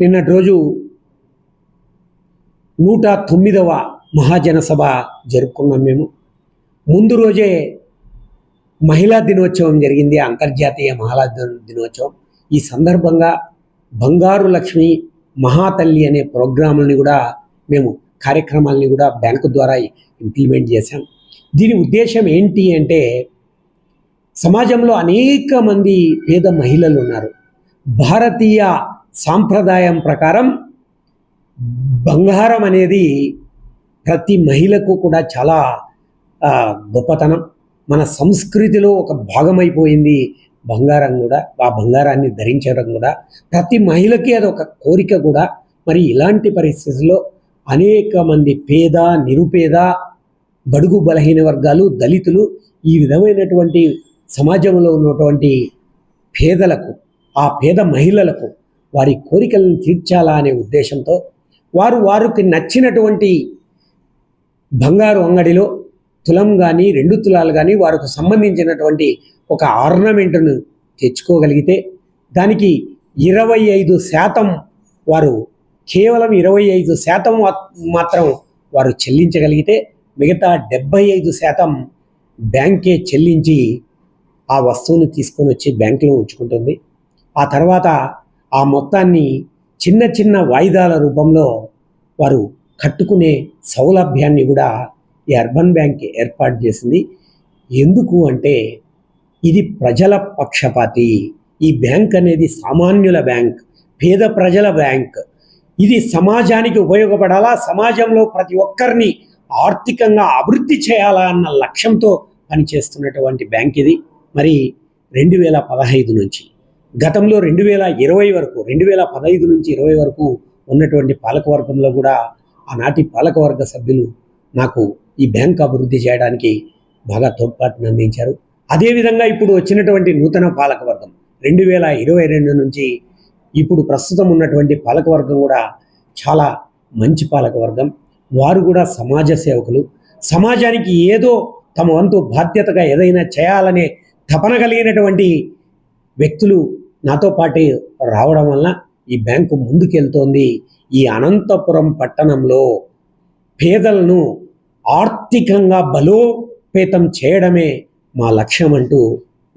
నిన్నటి రోజు నూట తొమ్మిదవ మహాజనసభ జరుపుకున్నాం మేము. ముందు రోజే మహిళా దినోత్సవం జరిగింది అంతర్జాతీయ మహిళా దిన- దినోత్సవం. ఈ సందర్భంగా బంగారు లక్ష్మి మహాతల్లి అనే ప్రోగ్రాములని కూడా మేము కార్యక్రమాలని కూడా బ్యాంకు ద్వారా ఇంప్లిమెంట్ చేశాం. దీని ఉద్దేశం ఏంటి అంటే సమాజంలో అనేక మంది పేద మహిళలు ఉన్నారు. భారతీయ సాంప్రదాయం ప్రకారం బంగారం అనేది ప్రతి మహిళకు కూడా చాలా గొప్పతనం. మన సంస్కృతిలో ఒక భాగమైపోయింది బంగారం కూడా ఆ బంగారాన్ని ధరించడం కూడా. ప్రతి మహిళకి అది ఒక కోరిక కూడా. మరి ఇలాంటి పరిస్థితుల్లో అనేక మంది పేద నిరుపేద బడుగు బలహీన వర్గాలు దళితులు ఈ విధమైనటువంటి సమాజంలో ఉన్నటువంటి పేదలకు ఆ పేద మహిళలకు వారి కోరికలను తీర్చాలా అనే ఉద్దేశంతో వారు వారికి నచ్చినటువంటి బంగారు అంగడిలో తులం కానీ రెండు తులాలు కానీ వారికి సంబంధించినటువంటి ఒక ఆర్నమెంట్ను తెచ్చుకోగలిగితే దానికి ఇరవై ఐదు శాతం వారు కేవలం ఇరవై ఐదు శాతం మాత్రం వారు చెల్లించగలిగితే మిగతా డెబ్బై ఐదు శాతం బ్యాంకే చెల్లించి ఆ వస్తువును తీసుకొని వచ్చి బ్యాంకులో ఉంచుకుంటుంది. ఆ తర్వాత ఆ మొత్తాన్ని చిన్న చిన్న వాయిదాల రూపంలో వారు కట్టుకునే సౌలభ్యాన్ని కూడా ఈ అర్బన్ బ్యాంక్ ఏర్పాటు చేసింది. ఎందుకు అంటే ఇది ప్రజల పక్షపాతి. ఈ బ్యాంక్ అనేది సామాన్యుల బ్యాంక్ పేద ప్రజల బ్యాంక్. ఇది సమాజానికి ఉపయోగపడాలా? సమాజంలో ప్రతి ఒక్కరిని ఆర్థికంగా అభివృద్ధి చేయాలా అన్న లక్ష్యంతో పనిచేస్తున్నటువంటి బ్యాంక్ ఇది. మరి రెండు వేల పదహైదు నుంచి గతంలో రెండు వేల ఇరవై వరకు రెండు వేల పదహైదు నుంచి ఇరవై వరకు ఉన్నటువంటి పాలకవర్గంలో కూడా ఆనాటి పాలకవర్గ సభ్యులు నాకు ఈ బ్యాంక్ అభివృద్ధి చేయడానికి బాగా తోడ్పాటును అందించారు. అదేవిధంగా ఇప్పుడు వచ్చినటువంటి నూతన పాలకవర్గం రెండు వేల ఇరవై రెండు నుంచి ఇప్పుడు ప్రస్తుతం ఉన్నటువంటి పాలకవర్గం కూడా చాలా మంచి పాలకవర్గం. వారు కూడా సమాజ సేవకులు. సమాజానికి ఏదో తమ వంతు బాధ్యతగా ఏదైనా చేయాలనే తపన కలిగినటువంటి వ్యక్తులు నాతో పాటు రావడం వల్ల ఈ బ్యాంకు ముందుకెళ్తోంది. ఈ అనంతపురం పట్టణంలో పేదలను ఆర్థికంగా బలోపేతం చేయడమే మా లక్ష్యం అంటూ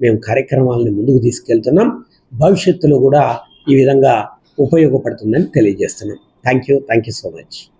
మేము కార్యక్రమాలను ముందుకు తీసుకెళ్తున్నాం. భవిష్యత్తులో కూడా ఈ విధంగా ఉపయోగపడుతుందని తెలియజేస్తున్నాం. Thank you thank you so much